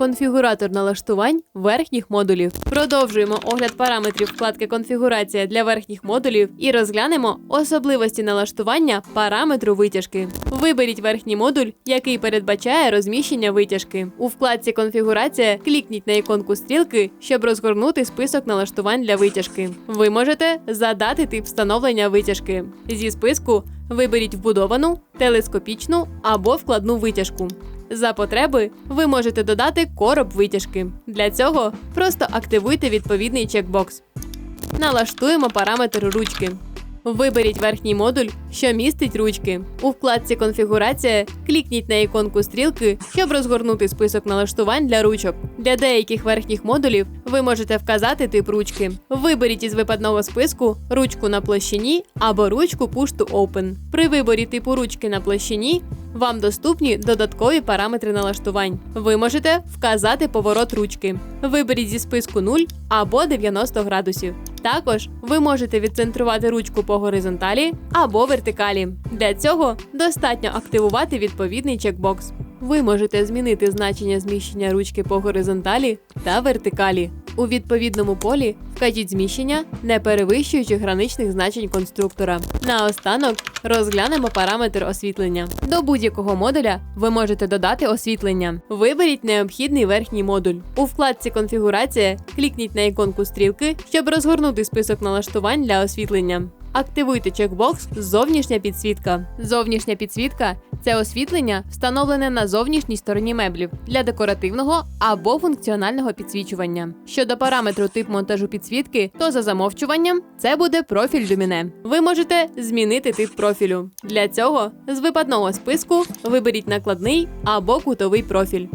конфігуратор налаштувань верхніх модулів. Продовжуємо огляд параметрів вкладки Конфігурація для верхніх модулів і розглянемо особливості налаштування параметру витяжки. Виберіть верхній модуль, який передбачає розміщення витяжки. У вкладці Конфігурація клікніть на іконку стрілки, щоб розгорнути список налаштувань для витяжки. Ви можете задати тип встановлення витяжки. Зі списку виберіть вбудовану, телескопічну або вкладну витяжку. За потреби ви можете додати короб витяжки. Для цього просто активуйте відповідний чекбокс. Налаштуємо параметр ручки. Виберіть верхній модуль, що містить ручки. У вкладці Конфігурація клікніть на іконку стрілки, щоб розгорнути список налаштувань для ручок. Для деяких верхніх модулів ви можете вказати тип ручки. Виберіть із випадного списку ручку на площині або ручку Push to Open. При виборі типу ручки на площині вам доступні додаткові параметри налаштувань. Ви можете вказати поворот ручки. Виберіть зі списку 0 або 90 градусів. Також ви можете відцентрувати ручку по горизонталі або вертикалі. Для цього достатньо активувати відповідний чекбокс. Ви можете змінити значення зміщення ручки по горизонталі та вертикалі. У відповідному полі вкажіть зміщення, не перевищуючи граничних значень конструктора. Наостанок розглянемо параметр освітлення. До будь-якого модуля ви можете додати освітлення. Виберіть необхідний верхній модуль. У вкладці Конфігурація клікніть на іконку стрілки, щоб розгорнути список налаштувань для освітлення. Активуйте чекбокс Зовнішня підсвітка. Зовнішня підсвітка це освітлення, встановлене на зовнішній стороні меблів для декоративного або функціонального підсвічування. Щодо параметру тип монтажу підсвітки, то за замовчуванням це буде профіль люміне. Ви можете змінити тип профілю. Для цього з випадного списку виберіть накладний або кутовий профіль.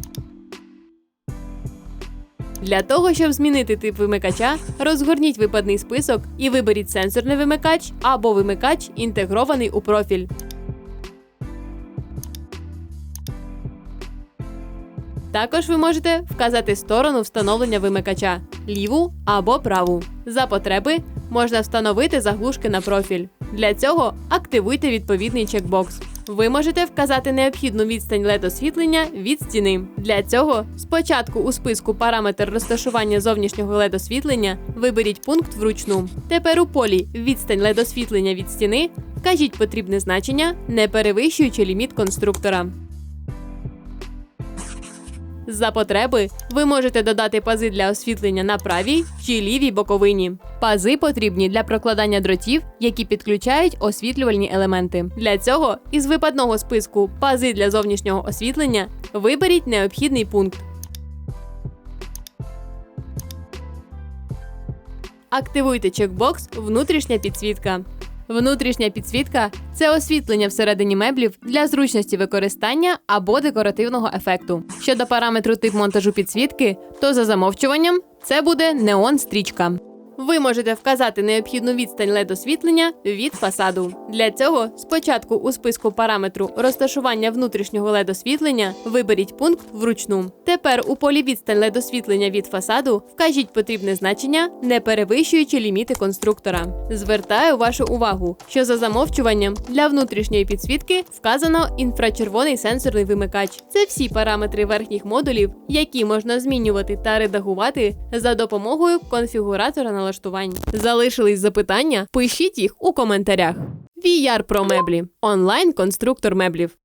Для того, щоб змінити тип вимикача, розгорніть випадний список і виберіть сенсорний вимикач або вимикач, інтегрований у профіль. Також ви можете вказати сторону встановлення вимикача ліву або праву. За потреби можна встановити заглушки на профіль. Для цього активуйте відповідний чекбокс. Ви можете вказати необхідну відстань led освітлення від стіни. Для цього спочатку у списку параметр розташування зовнішнього led освітлення виберіть пункт вручну. Тепер у полі відстань led освітлення від стіни вкажіть потрібне значення, не перевищуючи ліміт конструктора. За потреби ви можете додати пази для освітлення на правій чи лівій боковині. Пази потрібні для прокладання дротів, які підключають освітлювальні елементи. Для цього із випадного списку пази для зовнішнього освітлення виберіть необхідний пункт. Активуйте чекбокс Внутрішня підсвітка. Внутрішня підсвітка це освітлення всередині меблів для зручності використання або декоративного ефекту. Щодо параметру тип монтажу підсвітки, то за замовчуванням це буде неон стрічка. Ви можете вказати необхідну відстань led освітлення від фасаду. Для цього спочатку у списку параметру розташування внутрішнього led освітлення виберіть пункт вручну. Тепер у полі відстань led освітлення від фасаду вкажіть потрібне значення, не перевищуючи ліміти конструктора. Звертаю вашу увагу, що за замовчуванням для внутрішньої підсвітки вказано інфрачервоний сенсорний вимикач. Це всі параметри верхніх модулів, які можна змінювати та редагувати за допомогою конфігуратора налаштувань. Залишились запитання? Пишіть їх у коментарях. VR про меблі онлайн конструктор меблів.